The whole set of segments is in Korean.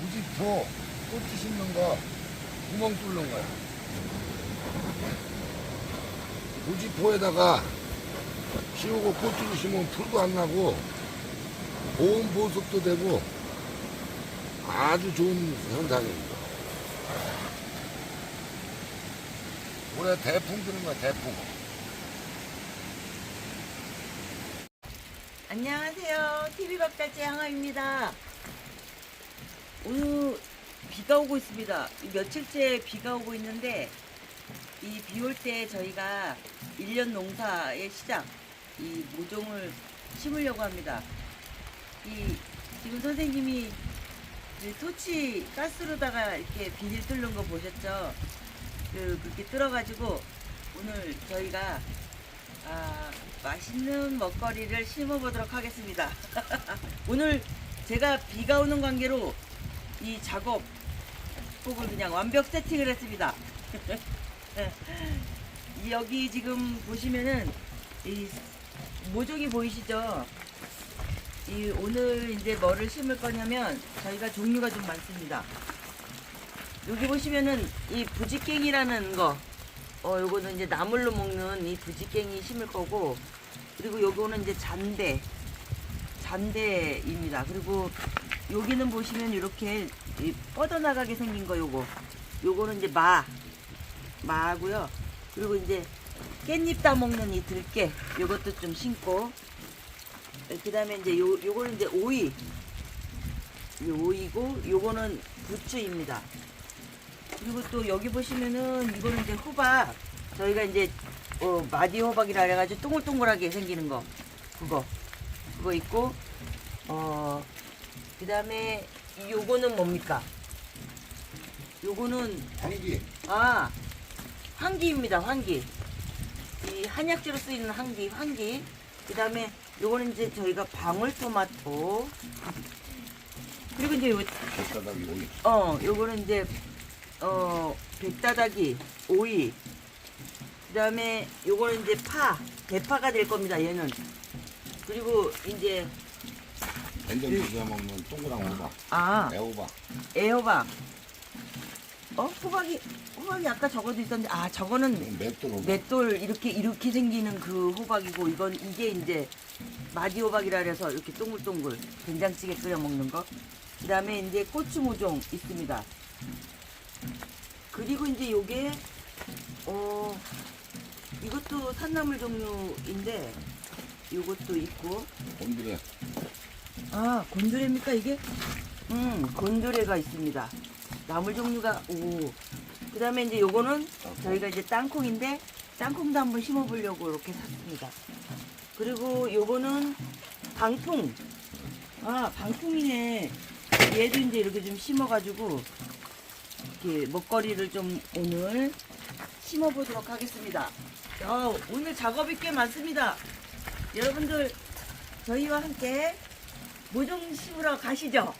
부지포 고추 심는 거 구멍 뚫는 거야. 부지포에다가 씌우고 고추를 심으면 풀도 안 나고 보온 보습도 되고 아주 좋은 현상입니다. 올해 대풍 드는 거야 대풍. 안녕하세요. TV박달재 항아입니다. 오늘 비가 오고 있습니다. 이 며칠째 비가 오고 있는데 이 비 올 때 저희가 1년 농사의 시작 이 모종을 심으려고 합니다. 이 지금 선생님이 이 토치 가스로다가 이렇게 비닐 뚫는 거 보셨죠? 그, 그렇게 뚫어가지고 오늘 저희가 아, 맛있는 먹거리를 심어보도록 하겠습니다. 오늘 제가 비가 오는 관계로 이 작업 폭을 그냥 완벽 세팅을 했습니다. 이 여기 지금 보시면은 이 모종이 보이시죠? 이 오늘 이제 뭐를 심을 거냐면 저희가 종류가 좀 많습니다. 여기 보시면은 이 부지깽이라는 거 어, 요거는 이제 나물로 먹는 이 부지깽이 심을 거고, 그리고 요거는 이제 잔대, 잔대입니다. 그리고 여기는 보시면 이렇게 이 뻗어나가게 생긴 거 요거. 요거는 이제 마, 마고요. 그리고 이제 깻잎 따먹는 이 들깨, 요것도 좀 심고, 그 다음에 이제 요, 요거는 이제 오이, 요 오이고, 요거는 부추입니다. 그리고 또 여기 보시면은 이거는 이제 호박. 저희가 이제 어, 마디 호박이라 해가지고 동글동글하게 생기는 거. 그거. 그거 있고 어 그 다음에 요거는 뭡니까 요거는 한기 아 황기입니다 황기 이 한약재로 쓰이는 황기 황기 그 다음에 요거는 이제 저희가 방울토마토 그리고 이제 요 뱃사닥이 오이. 어, 요거는 이제 어 백다다기 오이. 그 다음에 요거는 이제 파, 대파가 될 겁니다. 얘는. 그리고 이제 된장찌개 먹는 동그란 호박. 아 애호박. 애호박. 어 호박이 호박이 아까 저거도 있었는데 아 저거는 맷돌 호박. 맷돌 이렇게 이렇게 생기는 그 호박이고 이건 이게 이제 마디 호박이라 그래서 이렇게 동글동글 된장찌개 끓여 먹는 거. 그다음에 이제 고추 모종 있습니다. 그리고 이제 요게 어 이것도 산나물 종류인데 요것도 있고 곤드레. 아 곤드레입니까 이게? 음 곤드레가 있습니다. 나물 종류가 오. 그 다음에 이제 요거는 저희가 이제 땅콩인데 땅콩도 한번 심어보려고 이렇게 샀습니다. 그리고 요거는 방풍. 아 방풍이네. 얘도 이제 이렇게 좀 심어가지고 이렇게 먹거리를 좀 오늘 심어보도록 하겠습니다. 야, 오늘 작업이 꽤 많습니다. 여러분들 저희와 함께 모종 심으러 가시죠.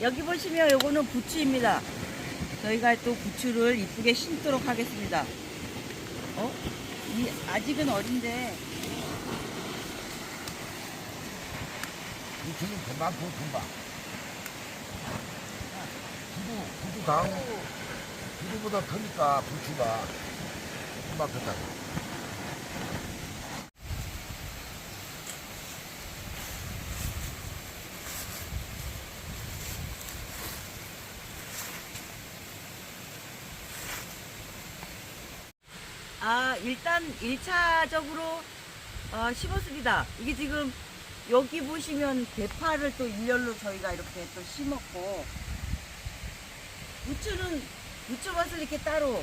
여기 보시면 요거는 부추입니다. 저희가 또 부추를 이쁘게 심도록 하겠습니다. 어? 이 아직은 어린데 부추는 금방 부 금방. 다음 부두보다 크니까 부추가 크다. 아 일단 1차적으로 어, 심었습니다. 이게 지금 여기 보시면 대파를 또 일렬로 저희가 이렇게 또 심었고 부추는 부추밭을 이렇게 따로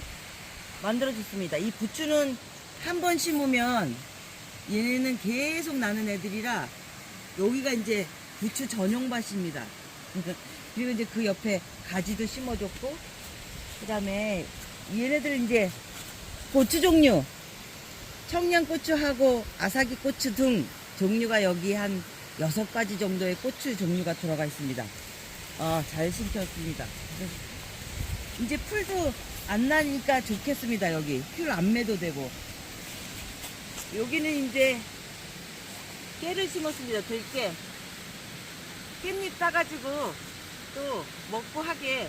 만들어 줬습니다. 이 부추는 한 번 심으면 얘네는 계속 나는 애들이라 여기가 이제 부추 전용밭입니다. 그리고 이제 그 옆에 가지도 심어줬고 그 다음에 얘네들 이제 고추 종류 청양고추하고 아사기고추 등 종류가 여기 한 여섯 가지 정도의 고추 종류가 들어가 있습니다. 아, 잘 심겼습니다. 이제 풀도 안 나니까 좋겠습니다, 여기. 풀 안 매도 되고. 여기는 이제 깨를 심었습니다, 들깨. 깻잎 따가지고 또 먹고 하게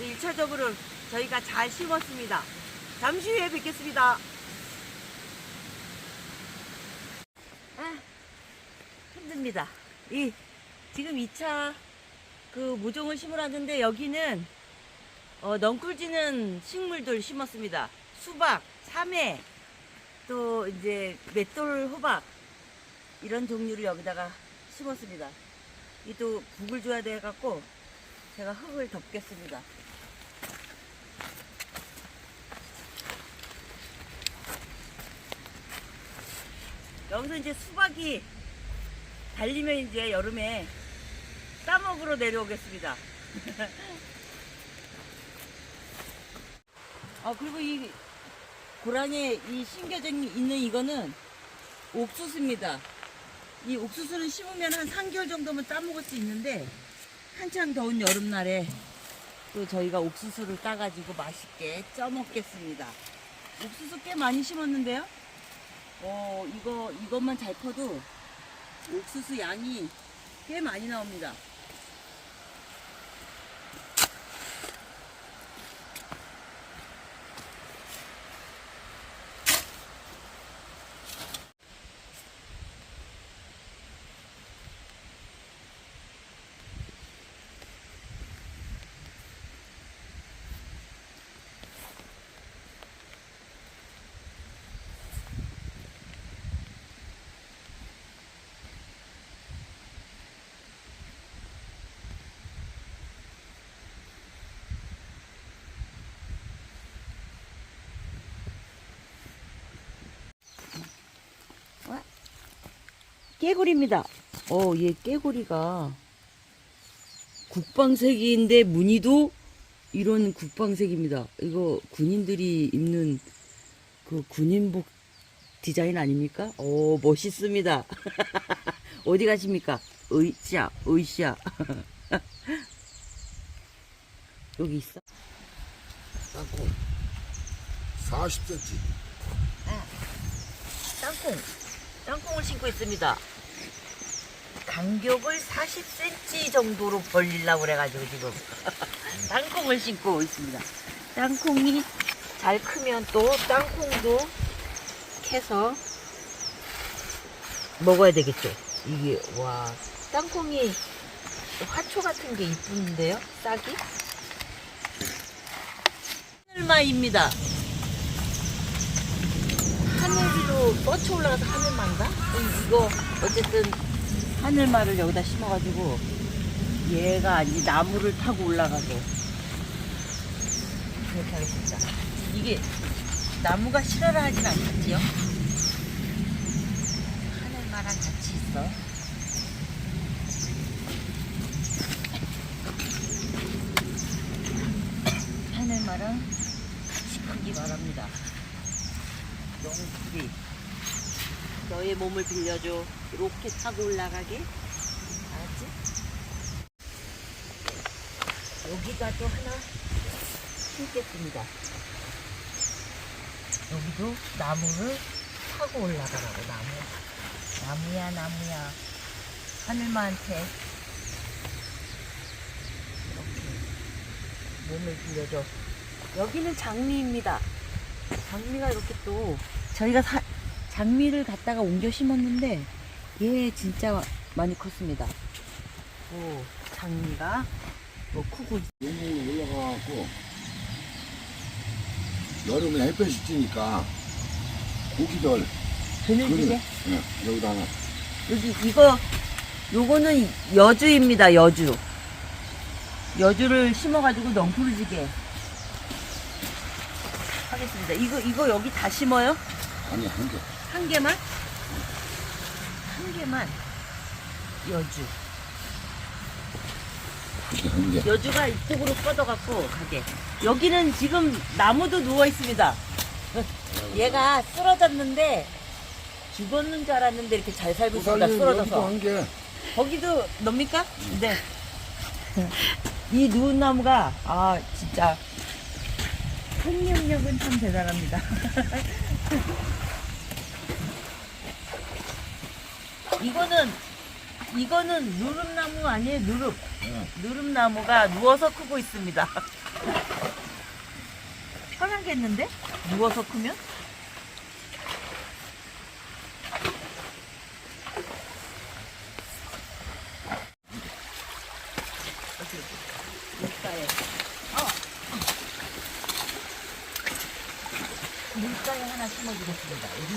1차적으로 저희가 잘 심었습니다. 잠시 후에 뵙겠습니다. 아, 힘듭니다. 이, 지금 2차 그 모종을 심으라는데 여기는 어, 넝쿨지는 식물들 심었습니다. 수박, 참외, 또 이제 맷돌 호박 이런 종류를 여기다가 심었습니다. 이또 북을 줘야 돼 갖고 제가 흙을 덮겠습니다. 여기서 이제 수박이 달리면 이제 여름에 따먹으러 내려오겠습니다. 아 그리고 이 고랑에 이 심겨져 있는 이거는 옥수수입니다. 이 옥수수는 심으면 한 3개월 정도면 따먹을 수 있는데 한창 더운 여름날에 또 저희가 옥수수를 따가지고 맛있게 쪄먹겠습니다. 옥수수 꽤 많이 심었는데요. 어 이거 이것만 잘 커도 옥수수 양이 꽤 많이 나옵니다. 깨구리입니다. 어, 얘 깨구리가 국방색인데 무늬도 이런 국방색입니다. 이거 군인들이 입는 그 군인복 디자인 아닙니까? 오, 멋있습니다. 어디 가십니까? 으쌰, 으쌰. 여기 있어? 땅콩 40cm. 땅콩. 땅콩을 심고 있습니다. 간격을 40cm 정도로 벌리려고 그래가지고 지금 땅콩을 심고 있습니다. 땅콩이 잘 크면 또 땅콩도 캐서 먹어야 되겠죠. 이게 와 땅콩이 화초 같은 게 이쁜데요, 싹이? 하늘마입니다. 하늘로 뻗쳐 올라가서 하늘만가? 음, 이거 어쨌든 하늘말을 여기다 심어가지고 얘가 아니 나무를 타고 올라가고 그렇게 하겠습니다. 이게 나무가 실어라 하진 않겠지요? 하늘마랑 같이 있어. 하늘마랑 같이 크기 바랍니다. 영수리 너의 몸을 빌려줘. 로켓 타고 올라가게. 알았지? 여기가 또 하나 심겠습니다. 여기도 나무를 타고 올라가라고 나무. 나무야 나무야. 하늘마한테. 이렇게 몸을 빌려줘. 여기는 장미입니다. 장미가 이렇게 또 저희가 사- 장미를 갖다가 옮겨 심었는데 얘 진짜 많이 컸습니다. 오 장미가 뭐 크고 용궁이 올라가갖고 여름에 햇볕이 찌니까 고기들 그늘지게 예, 여기다 하나 여기 이거 요거는 여주입니다 여주 여주를 심어가지고 넝푸르지게 하겠습니다. 이거 이거 여기 다 심어요? 아니 한개 한 개만? 한 개만 여주. 한 개 여주가 이쪽으로 뻗어갖고 가게. 여기는 지금 나무도 누워 있습니다. 얘가 쓰러졌는데 죽었는 줄 알았는데 이렇게 잘 살고 있습니다. 여기도 쓰러져서. 한 개 거기도 넣습니까? 네. 이 누운 나무가 아 진짜 생명력은 참 대단합니다. 이거는 이거는 누릅나무 아니에요? 누릅. 응. 누릅나무가 누워서 크고 있습니다. 편하겠는데? 누워서 크면? 물가에. 어. 물가에 하나 심어주겠습니다. 여기.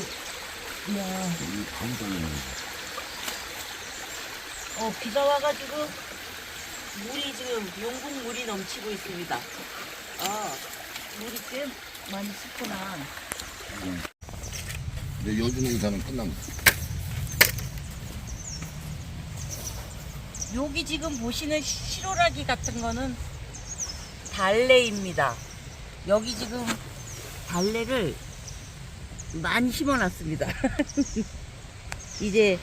이야. 이 감정이 어, 비가 와가지고 물이 지금 용궁 물이 넘치고 있습니다. 아, 물이 꽤 많이 씻구나. 근데 요즘 농사는 끝난 거. 여기 지금 보시는 시로라기 같은 거는 달래입니다. 여기 지금 달래를 많이 심어놨습니다. 이제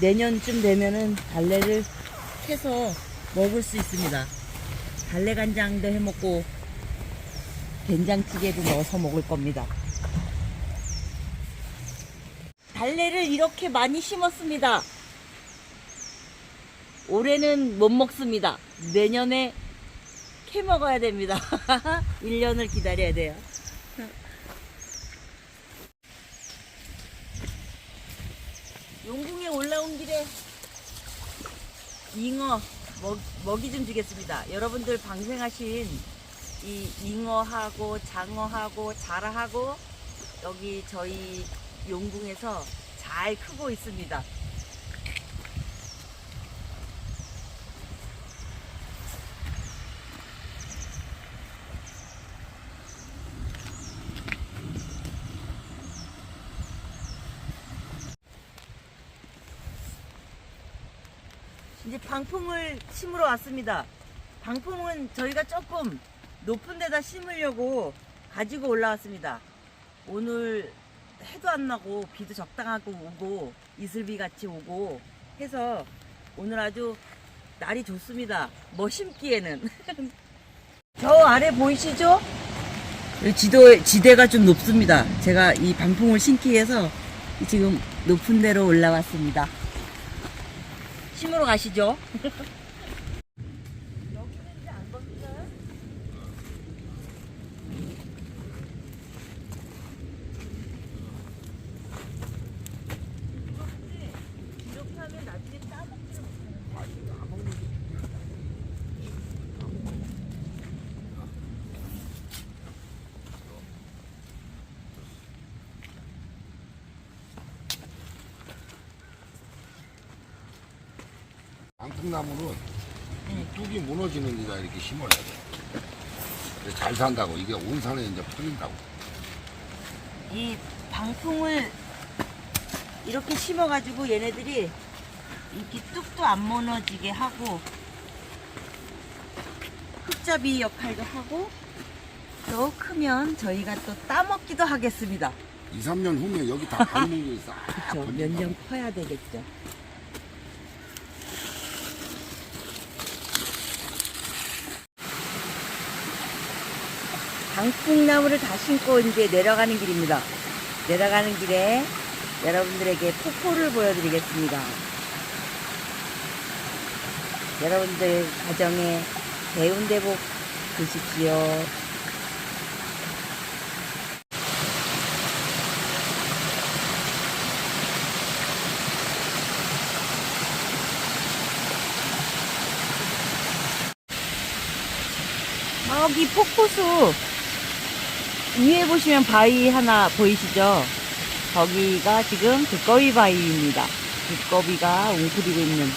내년쯤 되면은 달래를 캐서 먹을 수 있습니다. 달래 간장도 해 먹고 된장찌개도 넣어서 먹을 겁니다. 달래를 이렇게 많이 심었습니다. 올해는 못 먹습니다. 내년에 캐 먹어야 됩니다. 1년을 기다려야 돼요. 용궁에 올라온 길에 잉어 먹, 먹이 좀 주겠습니다. 여러분들 방생하신 이 잉어하고 장어하고 자라하고 여기 저희 용궁에서 잘 크고 있습니다. 이제 방풍을 심으러 왔습니다. 방풍은 저희가 조금 높은 데다 심으려고 가지고 올라왔습니다. 오늘 해도 안 나고 비도 적당하고 오고 이슬비 같이 오고 해서 오늘 아주 날이 좋습니다. 뭐 심기에는. 저 아래 보이시죠? 이 지도, 지대가 좀 높습니다. 제가 이 방풍을 심기 위해서 지금 높은 데로 올라왔습니다. 심으러 가시죠. 이렇게 하면 나중에 따먹기를 방풍나무는 이 뚝이 무너지는 데다 이렇게 심어야 돼. 근데 잘 산다고. 이게 온 산에 이제 퍼진다고. 이 방풍을 이렇게 심어가지고 얘네들이 이렇게 뚝도 안 무너지게 하고 흙잡이 역할도 하고 또 크면 저희가 또 따먹기도 하겠습니다. 2, 3년 후면 여기 다게 있어. 그렇죠. 몇년 커야 되겠죠. 방풍나무를 다 심고 이제 내려가는 길입니다. 내려가는 길에 여러분들에게 폭포를 보여드리겠습니다. 여러분들 가정에 대운대복 드십시오. 여기 폭포수 위에 보시면 바위 하나 보이시죠? 거기가 지금 두꺼비 바위입니다. 두꺼비가 웅크리고 있는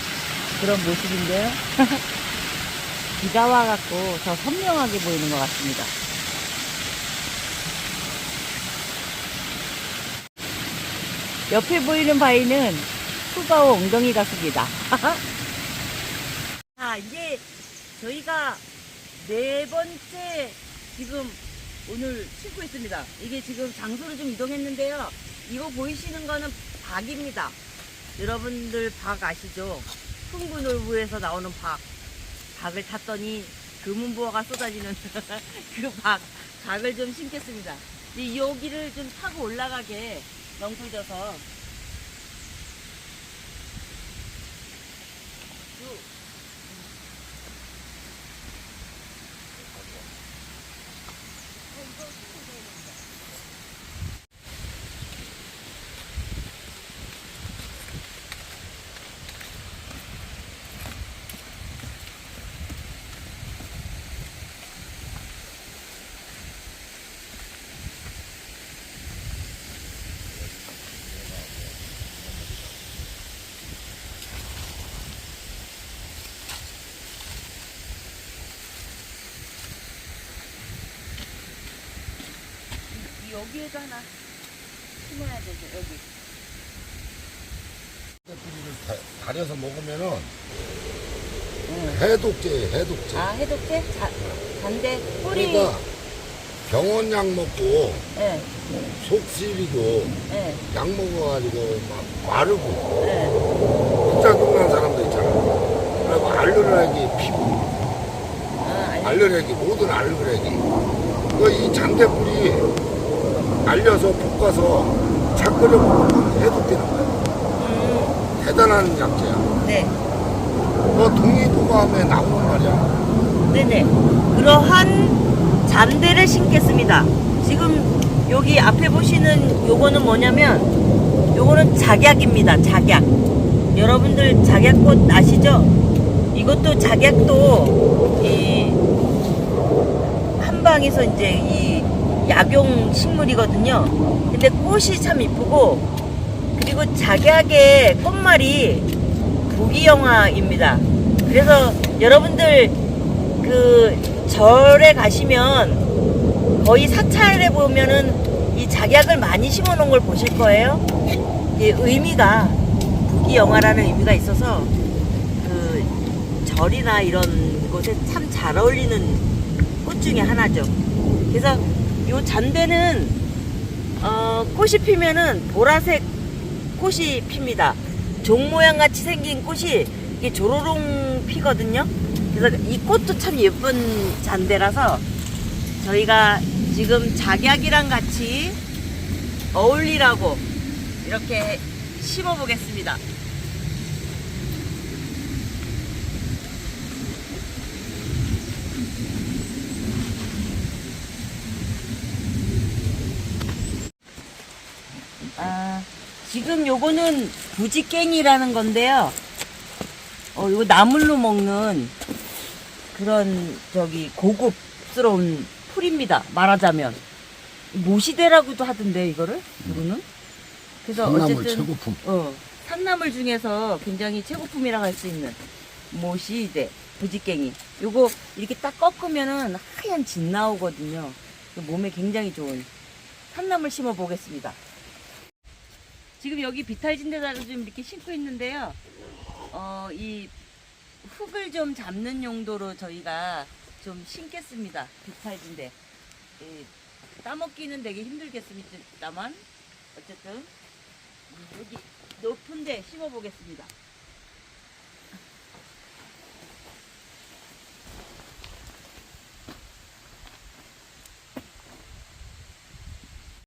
그런 모습인데요. 비가 와갖고 더 선명하게 보이는 것 같습니다. 옆에 보이는 바위는 후가오 엉덩이 가수입니다. 자, 이제 저희가 네 번째 지금 오늘 싣고 있습니다. 이게 지금 장소를 좀 이동했는데요. 이거 보이시는 거는 박입니다. 여러분들 박 아시죠? 흥군올부에서 나오는 박. 박을 탔더니 금은부화가 쏟아지는 그 박, 박을 좀 심겠습니다. 이 여기를 좀 타고 올라가게 넝굴져서 이- 여기에도 하나 심어야 되죠. 여기. 뿌리를 다- 다려서 먹으면은 응. 해독제예요, 해독제. 아 해독제? 자, 잔데 뿌리. 그러니까 병원 약 먹고 예, 속 시리고 예, 약 먹어가지고 막 마르고 예. 부작용난 사람도 있잖아. 그리고 알레르기 피부, 아. 알레르기 모든 알레르기. 그 이 잔대뿌리 알려서 볶아서 차 끓여 먹으면 해독 되는 거야. 음, 대단한 약재야. 네. 그 동의보감에 나오는 말이야. 네네. 그러한 잔대를 신겠습니다. 지금 여기 앞에 보시는 요거는 뭐냐면 요거는 작약입니다. 작약. 여러분들 작약꽃 아시죠? 이것도 작약도 이 한방에서 이제 이 약용 식물이거든요. 근데 꽃이 참 이쁘고 그리고 작약의 꽃말이 부귀영화입니다. 그래서 여러분들 그 절에 가시면 거의 사찰에 보면은 이 작약을 많이 심어 놓은 걸 보실 거예요. 이 의미가 부귀영화라는 의미가 있어서 그 절이나 이런 곳에 참 잘 어울리는 꽃 중에 하나죠. 그래서 요 잔대는 어, 꽃이 피면은 보라색 꽃이 핍니다. 종 모양 같이 생긴 꽃이 이게 조로롱 피거든요. 그래서 이 꽃도 참 예쁜 잔대라서 저희가 지금 작약이랑 같이 어울리라고 이렇게 심어 보겠습니다. 아, 지금 요거는 부지깽이라는 건데요. 어, 이거 나물로 먹는 그런 저기 고급스러운 풀입니다. 말하자면 모시대라고도 하던데 이거를 이거는. 그래서 콩나물 어쨌든 최고품. 어, 산나물 중에서 굉장히 최고품이라고 할 수 있는 모시대 부지깽이. 요거 이렇게 딱 꺾으면은 하얀 진 나오거든요. 몸에 굉장히 좋은 산나물 심어 보겠습니다. 지금 여기 비탈진데다가 좀 이렇게 심고 있는데요. 어, 이 흙을 좀 잡는 용도로 저희가 좀 심겠습니다. 비탈진데. 예, 따먹기는 되게 힘들겠습니다만, 어쨌든, 여기 높은 데 심어 보겠습니다.